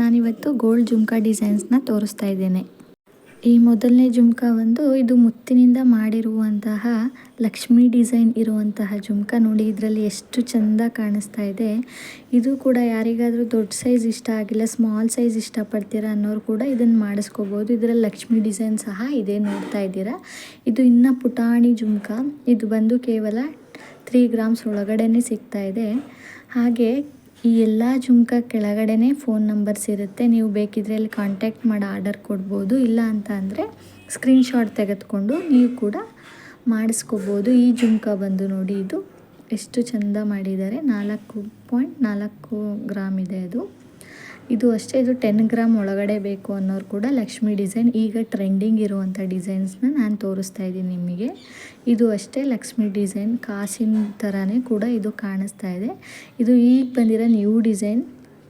ನಾನಿವತ್ತು ಗೋಲ್ಡ್ ಜುಮ್ಕಾ ಡಿಸೈನ್ಸ್ನ ತೋರಿಸ್ತಾ ಇದ್ದೇನೆ. ಈ ಮೊದಲನೇ ಜುಮ್ಕಾ ಒಂದು ಇದು ಮುತ್ತಿನಿಂದ ಮಾಡಿರುವಂತಹ ಲಕ್ಷ್ಮಿ ಡಿಸೈನ್ ಇರುವಂತಹ ಜುಮ್ಕಾ. ನೋಡಿ, ಇದರಲ್ಲಿ ಎಷ್ಟು ಚೆಂದ ಕಾಣಿಸ್ತಾ ಇದೆ. ಇದು ಕೂಡ ಯಾರಿಗಾದರೂ ದೊಡ್ಡ ಸೈಜ್ ಇಷ್ಟ ಆಗಿಲ್ಲ ಸ್ಮಾಲ್ ಸೈಜ್ ಇಷ್ಟಪಡ್ತೀರಾ ಅನ್ನೋರು ಕೂಡ ಇದನ್ನು ಮಾಡಿಸ್ಕೋಬೋದು. ಇದರಲ್ಲಿ ಲಕ್ಷ್ಮಿ ಡಿಸೈನ್ ಸಹ ಇದೆ ನೋಡ್ತಾ ಇದ್ದೀರಾ. ಇದು ಇನ್ನು ಪುಟಾಣಿ ಜುಮ್ಕಾ. ಇದು ಬಂದು ಕೇವಲ ತ್ರೀ ಗ್ರಾಮ್ಸ್ ಒಳಗಡೆನೇ ಸಿಗ್ತಾ ಇದೆ. ಹಾಗೆ ಈ ಎಲ್ಲ ಜುಮ್ಕ ಕೆಳಗಡೆನೇ ಫೋನ್ ನಂಬರ್ಸ್ ಇರುತ್ತೆ. ನೀವು ಬೇಕಿದ್ರೆ ಅಲ್ಲಿ ಕಾಂಟ್ಯಾಕ್ಟ್ ಮಾಡಿ ಆರ್ಡರ್ ಕೊಡ್ಬೋದು. ಇಲ್ಲ ಅಂತ ಅಂದರೆ ಸ್ಕ್ರೀನ್ಶಾಟ್ ತೆಗೆದುಕೊಂಡು ನೀವು ಕೂಡ ಮಾಡಿಸ್ಕೋಬೋದು. ಈ ಜುಮ್ಕ ಬಂದು ನೋಡಿ ಇದು. ಎಷ್ಟು ಚಂದ ಮಾಡಿದ್ದಾರೆ. ನಾಲ್ಕು ಪಾಯಿಂಟ್ ನಾಲ್ಕು ಗ್ರಾಮ್ ಇದೆ ಅದು. ಇದು ಅಷ್ಟೇ, ಇದು ಟೆನ್ ಗ್ರಾಮ್ ಒಳಗಡೆ ಬೇಕು ಅನ್ನೋರು ಕೂಡ ಲಕ್ಷ್ಮಿ ಡಿಸೈನ್. ಈಗ ಟ್ರೆಂಡಿಂಗ್ ಇರುವಂಥ ಡಿಸೈನ್ಸ್ನ ನಾನು ತೋರಿಸ್ತಾ ಇದ್ದೀನಿ ನಿಮಗೆ ಇದು ಅಷ್ಟೇ ಲಕ್ಷ್ಮಿ ಡಿಸೈನ್. ಕಾಸಿನ ಥರನೇ ಕೂಡ ಇದು ಕಾಣಿಸ್ತಾ ಇದೆ. ಇದು ಈಗ ಬಂದಿರೋ ನ್ಯೂ ಡಿಸೈನ್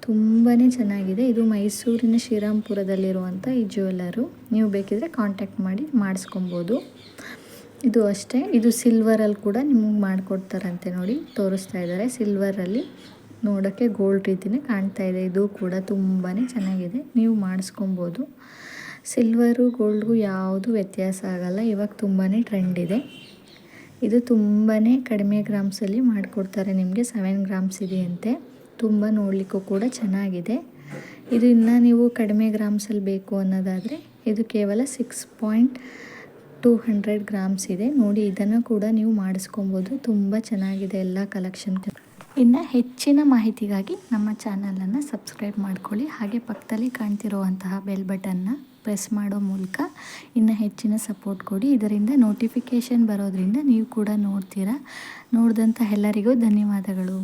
ತುಂಬಾ ಚೆನ್ನಾಗಿದೆ. ಇದು ಮೈಸೂರಿನ ಶ್ರೀರಾಮ್ಪುರದಲ್ಲಿರುವಂಥ ಈ ಜ್ಯುವೆಲ್ಲರು ನೀವು ಬೇಕಿದ್ರೆ ಕಾಂಟ್ಯಾಕ್ಟ್ ಮಾಡಿ, ಮಾಡಿಸ್ಕೊಬೋದು. ಇದು ಅಷ್ಟೇ. ಇದು ಸಿಲ್ವರಲ್ಲಿ ಕೂಡ ನಿಮಗೆ ಮಾಡಿಕೊಡ್ತಾರಂತೆ ನೋಡಿ, ತೋರಿಸ್ತಾ ಇದ್ದಾರೆ ಸಿಲ್ವರಲ್ಲಿ ನೋಡೋಕ್ಕೆ ಗೋಲ್ಡ್ ರೀತಿಯೇ ಕಾಣ್ತಾ ಇದೆ. ಇದು ಕೂಡ ತುಂಬಾ ಚೆನ್ನಾಗಿದೆ. ನೀವು ಮಾಡಿಸ್ಕೊಬೋದು. ಸಿಲ್ವರು, ಗೋಲ್ಡ್ಗೂ ಯಾವುದು ವ್ಯತ್ಯಾಸ ಆಗಲ್ಲ. ಇವಾಗ ತುಂಬಾ ಟ್ರೆಂಡ್ ಇದೆ. ಇದು ತುಂಬಾ ಕಡಿಮೆ ಗ್ರಾಮ್ಸಲ್ಲಿ ಮಾಡಿಕೊಡ್ತಾರೆ ನಿಮಗೆ. ಸೆವೆನ್ ಗ್ರಾಮ್ಸ್ ಇದೆಯಂತೆ. ತುಂಬ ನೋಡಲಿಕ್ಕೂ ಕೂಡ ಚೆನ್ನಾಗಿದೆ. ಇದು ಇನ್ನು ನೀವು ಕಡಿಮೆ ಗ್ರಾಮ್ಸಲ್ಲಿ ಬೇಕು ಅನ್ನೋದಾದರೆ ಇದು ಕೇವಲ six point two hundred grams ಇದೆ. ನೋಡಿ, ಇದನ್ನು ಕೂಡ ನೀವು ಮಾಡಿಸ್ಕೊಬೋದು. ತುಂಬ ಚೆನ್ನಾಗಿದೆ ಎಲ್ಲ ಕಲೆಕ್ಷನ್ ಇನ್ನು ಹೆಚ್ಚಿನ ಮಾಹಿತಿಗಾಗಿ ನಮ್ಮ ಚಾನಲನ್ನು ಸಬ್ಸ್ಕ್ರೈಬ್ ಮಾಡ್ಕೊಳ್ಳಿ. ಹಾಗೆ ಪಕ್ಕದಲ್ಲಿ ಕಾಣ್ತಿರುವಂತಹ ಬೆಲ್ ಬಟನ್ನ ಪ್ರೆಸ್ ಮಾಡೋ ಮೂಲಕ ಇನ್ನು ಹೆಚ್ಚಿನ ಸಪೋರ್ಟ್ ಕೊಡಿ. ಇದರಿಂದ ನೋಟಿಫಿಕೇಷನ್ ಬರೋದರಿಂದ ನೀವು ಕೂಡ ನೋಡ್ತೀರಾ. ನೋಡಿದಂಥ ಎಲ್ಲರಿಗೂ ಧನ್ಯವಾದಗಳು.